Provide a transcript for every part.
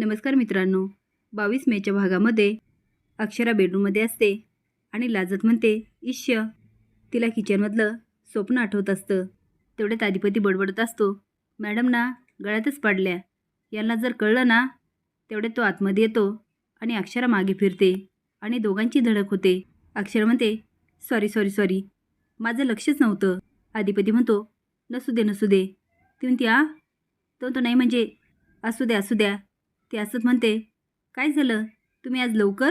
नमस्कार मित्रांनो. बावीस मेच्या भागामध्ये अक्षरा बेडरूममध्ये असते आणि लाजत म्हणते इश्य तिला किचनमधलं स्वप्न आठवत असतं. तेवढ्यात अधिपती बडबडत असतो. मॅडम ना गळ्यातच पाडल्या. यांना जर कळलं ना तेवढ्यात तो आतमध्ये येतो आणि अक्षरा मागे फिरते आणि दोघांची धडक होते. अक्षरा म्हणते सॉरी सॉरी सॉरी. माझं लक्षच नव्हतं. अधिपती म्हणतो नसू दे नसू दे. ती म्हणते आ? तो तो नाही म्हणजे असू द्या असू द्या. ती असंच म्हणते काय झालं? तुम्ही आज लवकर?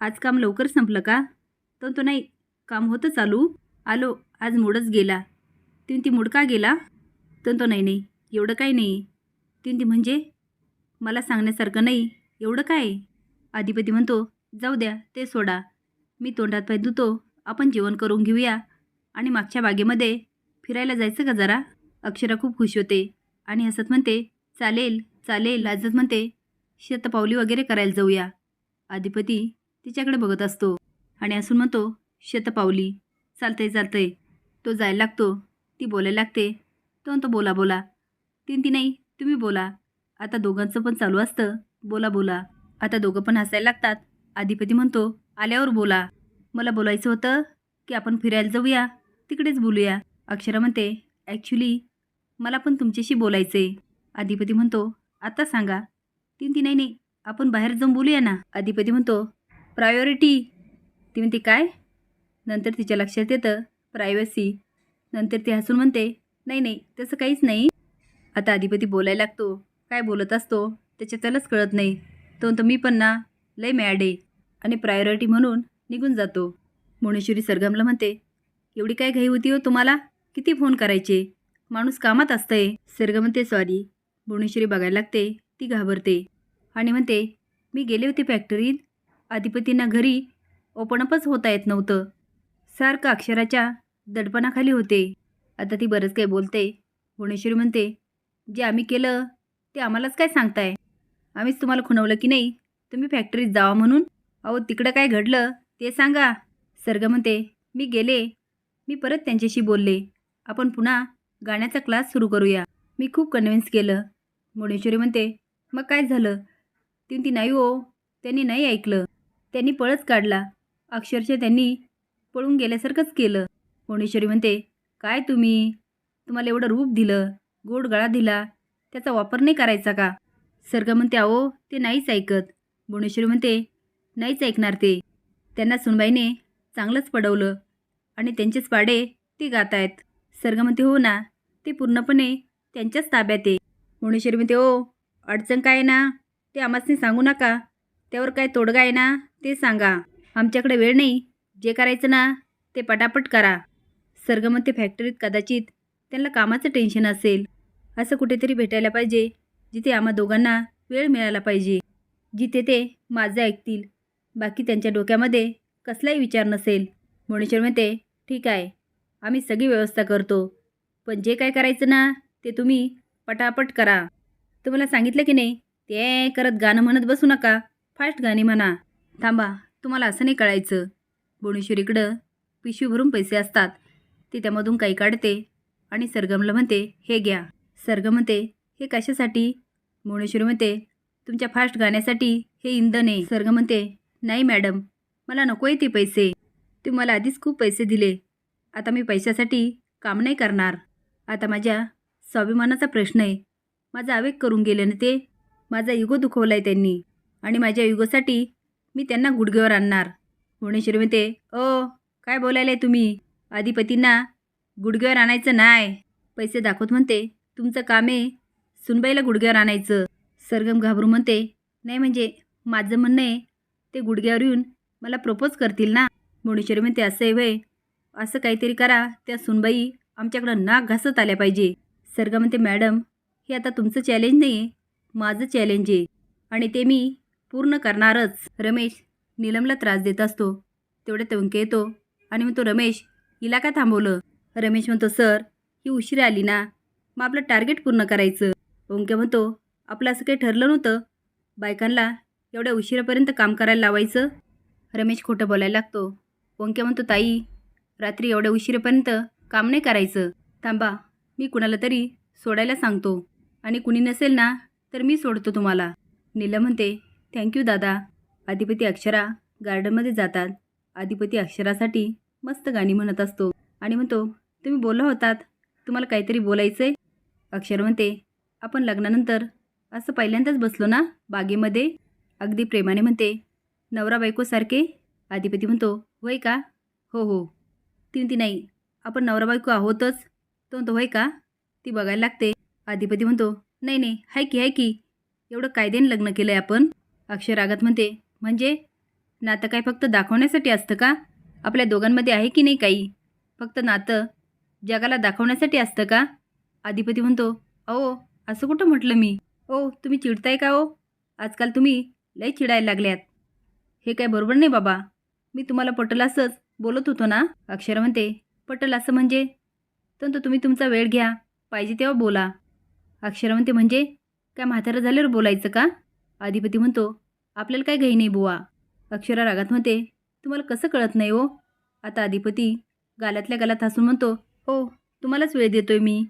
आज काम लवकर संपलं का? तो तो नाही काम होतं चालू. आलो आज मूडच गेला. ती ती मूड का गेला? तो तो नाही नाही एवढं काय नाही. ती ती म्हणजे? मला सांगण्यासारखं नाही एवढं काय? अधिपती म्हणतो जाऊ द्या ते सोडा. मी तोंडात पाय धुतो आपण जेवण करून घेऊया. आणि मागच्या बागेमध्ये फिरायला जायचं का जरा? अक्षरा खूप खुश होते आणि हसत म्हणते चालेल चालेल. लाजत म्हणते शतपावली वगैरे करायला जाऊया. अधिपती तिच्याकडे बघत असतो आणि असून म्हणतो शतपावली. चालतंय चालतंय. तो जायला लागतो. ती बोलायला लागते. तो म्हणतो बोला बोला. तीन ती नाही तुम्ही बोला. आता दोघांचं पण चालू असतं. बोला बोला. आता दोघं पण हसायला लागतात. अधिपती म्हणतो आल्यावर बोला. मला बोलायचं होतं की आपण फिरायला जाऊया. तिकडेच बोलूया. अक्षरा म्हणते ॲक्च्युली मला पण तुमच्याशी बोलायचं आहे अधिपती म्हणतो आता सांगा. ती नाही नाही आपण बाहेर जाऊन बोलूया ना. अधिपती म्हणतो प्रायोरिटी ती म्हणते काय? नंतर तिच्या लक्षात येतं प्रायव्हसी नंतर ती हसून म्हणते नाही नाही तसं काहीच नाही. आता अधिपती बोलायला लागतो काय बोलत असतो? त्याच्या त्यालाच कळत नाही. तो म्हणतो मी पण ना लय मॅड आहे. आणि प्रायोरिटी म्हणून निघून जातो. मुणेश्वरी सरगमला म्हणते एवढी काय घाई होती हो तुम्हाला? किती फोन करायचे? माणूस कामात असतंय. सरगम म्हणते सॉरी भुवनेश्वरी बघायला लागते ती घाबरते. आणि म्हणते मी गेले होते फॅक्टरीत अधिपतींना घरी ओपनअपच होता येत नव्हतं. सारखं अक्षराच्या दडपणाखाली होते. आता ती बरंच काही बोलते. भुवनेश्वरी म्हणते जे आम्ही केलं ते आम्हालाच काय सांगताय? आम्हीच तुम्हाला खुणवलं की नाही? तुम्ही फॅक्टरीत जावा म्हणून? अहो तिकडं काय घडलं ते सांगा. सर्ग म्हणते मी गेले. मी परत त्यांच्याशी बोलले. आपण पुन्हा गाण्याचा क्लास सुरू करूया. मी खूप कन्व्हिन्स केलं. मुणेश्वरी म्हणते मग काय झालं? ती ती नाही हो. त्यांनी नाही ऐकलं. त्यांनी पळच काढला. अक्षरशः त्यांनी पळून गेल्यासारखंच केलं. कोणेश्वरी म्हणते काय तुम्ही? तुम्हाला एवढं रूप दिलं गोड गळा दिला त्याचा वापर नाही करायचा का? सर्ग म्हणते अहो ते नाहीच ऐकत. भुवनेश्वरी म्हणते नाहीच ऐकणार ते. त्यांना सुनबाईने चांगलंच पडवलं आणि त्यांचेच पाडे ते गात आहेत सर्ग म्हणते हो ना ते पूर्णपणे त्यांच्याच ताब्यात आहे. भुवनेश्वरी म्हणते ओ अडचण काय आहे ना? ते आम्हासनी सांगू नका. त्यावर काय तोडगा आहे ना ते सांगा. आमच्याकडे वेळ नाही. जे करायचं ना ते पटापट करा. सरगमते फॅक्टरीत कदाचित त्यांना कामाचं टेन्शन असेल. असं कुठेतरी भेटायला पाहिजे जिथे आम्हा दोघांना वेळ मिळाला पाहिजे. जिथे ते माझं ऐकतील. बाकी त्यांच्या डोक्यामध्ये कसलाही विचार नसेल. भुवनेश्वर म्हणते ठीक आहे आम्ही सगळी व्यवस्था करतो. पण जे काय करायचं ना ते तुम्ही पटापट करा. तुम्हाला सांगितलं की नाही ते करत गाणं म्हणत बसू नका. फास्ट गाणी म्हणा. थांबा तुम्हाला असं नाही कळायचं. बोणेश्वरीकडं पिशवी भरून पैसे असतात. ती त्यामधून काही काढते आणि सरगमला म्हणते हे घ्या. सरगम म्हणते हे कशासाठी? भुवनेश्वरी म्हणते तुमच्या फास्ट गाण्यासाठी हे इंधन आहे. सरगम म्हणते नाही मॅडम मला नको आहे ते पैसे. तुम्ही मला आधीच खूप पैसे दिले. आता मी पैशासाठी काम नाही करणार. आता माझ्या स्वाभिमानाचा प्रश्न आहे. माझा आवेग करून गेले ना ते माझा युगो दुखवला आहे त्यांनी. आणि माझ्या युगोसाठी मी त्यांना गुडघेवर आणणार. भुवनेश्वरी म्हणते ओ काय बोलायला तुम्ही? अधिपतींना गुडघेवर आणायचं नाही पैसे दाखवत म्हणते तुमचं काम आहे सुनबाईला गुडघ्यावर आणायचं. सरगम घाबरू म्हणते नाही म्हणजे माझं म्हणणं आहे ते गुडघ्यावर येऊन मला प्रपोज करतील ना? भुवनेश्वरी म्हणते असं आहे वय असं काहीतरी करा त्या सुनबाई आमच्याकडं नाक घासत आल्या पाहिजे. सरगम म्हणते मॅडम हे आता तुमचं चॅलेंज नाही आहे माझं चॅलेंज आहे. आणि ते मी पूर्ण करणारच. रमेश नीलमला त्रास देत असतो. तेवढे तंक येतो. आणि म्हणतो रमेश हिला का थांबवलं? रमेश म्हणतो सर ही उशिरा आली ना. मग आपलं टार्गेट पूर्ण करायचं. ओंके म्हणतो आपलं असं काही ठरलं नव्हतं. बायकांना एवढ्या उशिरापर्यंत काम करायला लावायचं? रमेश खोटं बोलायला लागतो. ओंके म्हणतो ताई रात्री एवढ्या उशिरापर्यंत काम नाही करायचं. थांबा मी कुणाला तरी सोडायला सांगतो. आणि कुणी नसेल ना तर मी सोडतो तुम्हाला. नीलम म्हणते थँक्यू दादा. अधिपती अक्षरा गार्डनमध्ये जातात. अधिपती अक्षरासाठी मस्त गाणी म्हणत असतो आणि म्हणतो तुम्ही बोलला होतात? तुम्हाला काहीतरी बोलायचं आहे अक्षर म्हणते आपण लग्नानंतर असं पहिल्यांदाच बसलो ना बागेमध्ये? अगदी प्रेमाने म्हणते नवरा बायकोसारखे? अधिपती म्हणतो होय का? हो हो. ती म्हणती नाही आपण नवरा बायको आहोतच. तो म्हणतो होय का? ती बघायला लागते. अधिपती म्हणतो नाही नाही हाय की हाय की. एवढं कायद्याने लग्न केलं आहे आपण. अक्षर रागात म्हणते म्हणजे? नातं काय फक्त दाखवण्यासाठी असतं का? आपल्या दोघांमध्ये आहे की नाही काही? फक्त नातं जगाला दाखवण्यासाठी असतं का? अधिपती म्हणतो अहो असं कुठं म्हटलं मी? ओ तुम्ही चिडताय का ओ आजकाल तुम्ही लय चिडायला लागल्यात. हे काय बरोबर नाही बाबा. मी तुम्हाला पटल असंच बोलत होतो ना? अक्षर म्हणते पटल असं म्हणजे? तर तुम्ही तुमचा वेळ घ्या. पाहिजे तेव्हा बोला. अक्षरा म्हणते म्हणजे? काय म्हातारं झाल्यावर बोलायचं का? अधिपती म्हणतो आपल्याला काय घाई नाही बुवा. अक्षरा रागात म्हणते तुम्हाला कसं कळत नाही हो? आता अधिपती गालातल्या गालात हसून म्हणतो हो तुम्हालाच वेळ देतोय मी.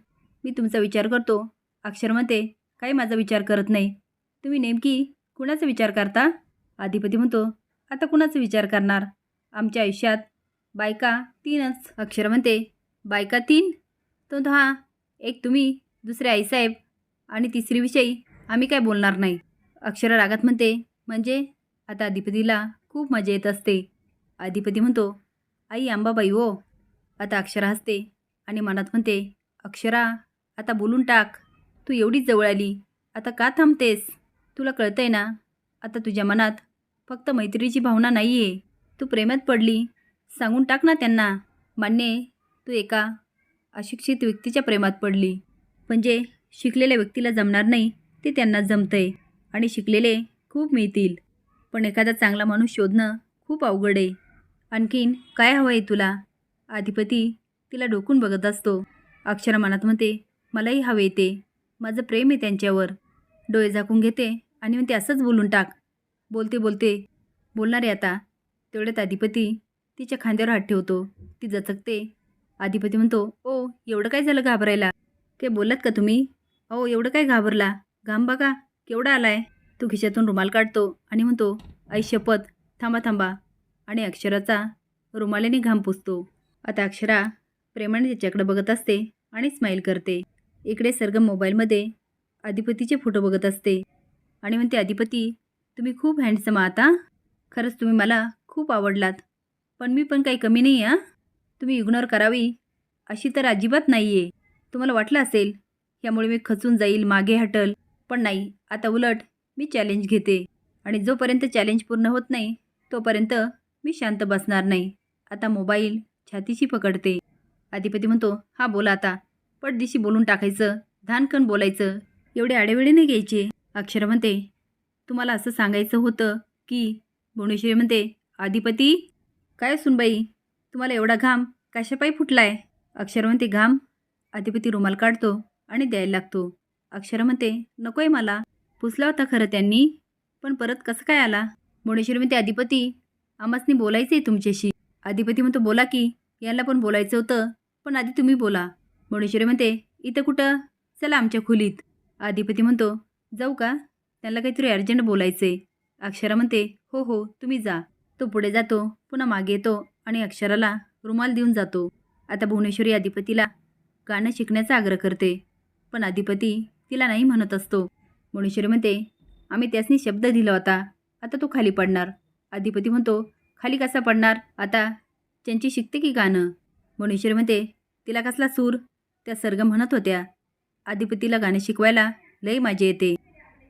मी तुमचा विचार करतो. अक्षर म्हणते काही माझा विचार करत नाही. तुम्ही नेमकी कुणाचा विचार करता? अधिपती म्हणतो आता कुणाचा विचार करणार? आमच्या आयुष्यात बायका तीनच. अक्षर म्हणते बायका तीन? तो हां एक तुम्ही दुसरे आईसाहेब आणि तिसरीविषयी आम्ही काय बोलणार नाही. अक्षरा रागात म्हणते म्हणजे? आता अधिपतीला खूप मजा येत असते. अधिपती म्हणतो आई अंबाबाई हो. आता अक्षरा हसते आणि मनात म्हणते अक्षरा आता बोलून टाक. तू एवढीच जवळ आली. आता का थांबतेस? तुला कळतंय ना? आता तुझ्या मनात फक्त मैत्रीची भावना नाही आहे तू प्रेमात पडली. सांगून टाक ना त्यांना. मान्य तू एका अशिक्षित व्यक्तीच्या प्रेमात पडली. पण जे शिकलेल्या व्यक्तीला जमणार नाही ते त्यांना जमतं आहे आणि शिकलेले खूप मिळतील. पण एखादा चांगला माणूस शोधणं खूप अवघड आहे. आणखीन काय हवं आहे तुला? अधिपती तिला डोकून बघत असतो. अक्षरा मनात म्हणते मलाही हवे ते. माझं प्रेम आहे त्यांच्यावर. डोळे झाकून घेते आणि म्हणते असंच बोलून टाक. बोलते बोलते बोलणारे आता. तेवढ्यात अधिपती तिच्या खांद्यावर हात ठेवतो. ती जचकते. अधिपती म्हणतो ओ एवढं काय झालं घाबरायला? के बोललात का तुम्ही? अहो एवढं काय घाबरला? घाम बघा केवढा आलाय? तो खिशातून रुमाल काढतो आणि म्हणतो आई शपथ थांबा थांबा. आणि अक्षराचा रुमालेने घाम पुसतो. आता अक्षरा प्रेमाने त्याच्याकडे बघत असते आणि स्माईल करते. इकडे सरगम मोबाईलमध्ये अधिपतीचे फोटो बघत असते. आणि म्हणते अधिपती तुम्ही खूप हँडसम आहात खरंच तुम्ही मला खूप आवडलात. पण मी पण काही कमी नाही आहे तुम्ही इग्नोर करावी अशी तर अजिबात नाही आहे तुम्हाला वाटलं असेल यामुळे मी खचून जाईल मागे हटल. पण नाही आता उलट मी चॅलेंज घेते. आणि जोपर्यंत चॅलेंज पूर्ण होत नाही तोपर्यंत मी शांत बसणार नाही. आता मोबाईल छातीशी पकडते. अधिपती म्हणतो हा बोला आता. पटदिशी बोलून टाकायचं धानकण बोलायचं एवढे आडेवेळे नाही घ्यायचे. अक्षर म्हणते तुम्हाला असं सांगायचं होतं की भुवनेश्वरी म्हणते अधिपती काय सुनबाई तुम्हाला एवढा घाम कशापायी फुटलाय? अक्षर म्हणते घाम अधिपती रुमाल काढतो आणि द्यायला लागतो. अक्षर म्हणते नकोय मला. पुसला होता खरं त्यांनी. पण परत कसं काय आला? मुणेश्वर म्हणते अधिपती आम्हासनी बोलायचं आहे तुमच्याशी. अधिपती म्हणतो बोला की. याला पण बोलायचं होतं पण आधी तुम्ही बोला. भुवनेश्वरी म्हणते इथं कुठं? चला आमच्या खोलीत. अधिपती म्हणतो जाऊ का? त्यांना काहीतरी अर्जंट बोलायचं आहे अक्षरा म्हणते हो हो तुम्ही जा. तो पुढे जातो पुन्हा मागे येतो आणि अक्षराला रुमाल देऊन जातो. आता भुवनेश्वरी अधिपतीला गाणं शिकण्याचा आग्रह करते. पण अधिपती तिला नाही म्हणत असतो. भुवनेश्वरी म्हणते आम्ही त्यासनी शब्द दिला होता. आता तो खाली पडणार. अधिपती म्हणतो खाली कसा पडणार? आता त्यांची शिकते की गाणं? भुवनेश्वरी म्हणते तिला कसला सूर? त्या सर्ग म्हणत होत्या. अधिपतीला गाणे शिकवायला लई मजा येते.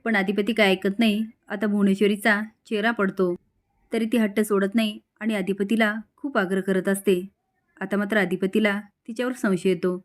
पण अधिपती काय ऐकत नाही. आता भुवनेश्वरीचा चेहरा पडतो. तरी ती हट्ट सोडत नाही आणि अधिपतीला खूप आग्रह करत असते. आता मात्र अधिपतीला तिच्यावर संशय येतो.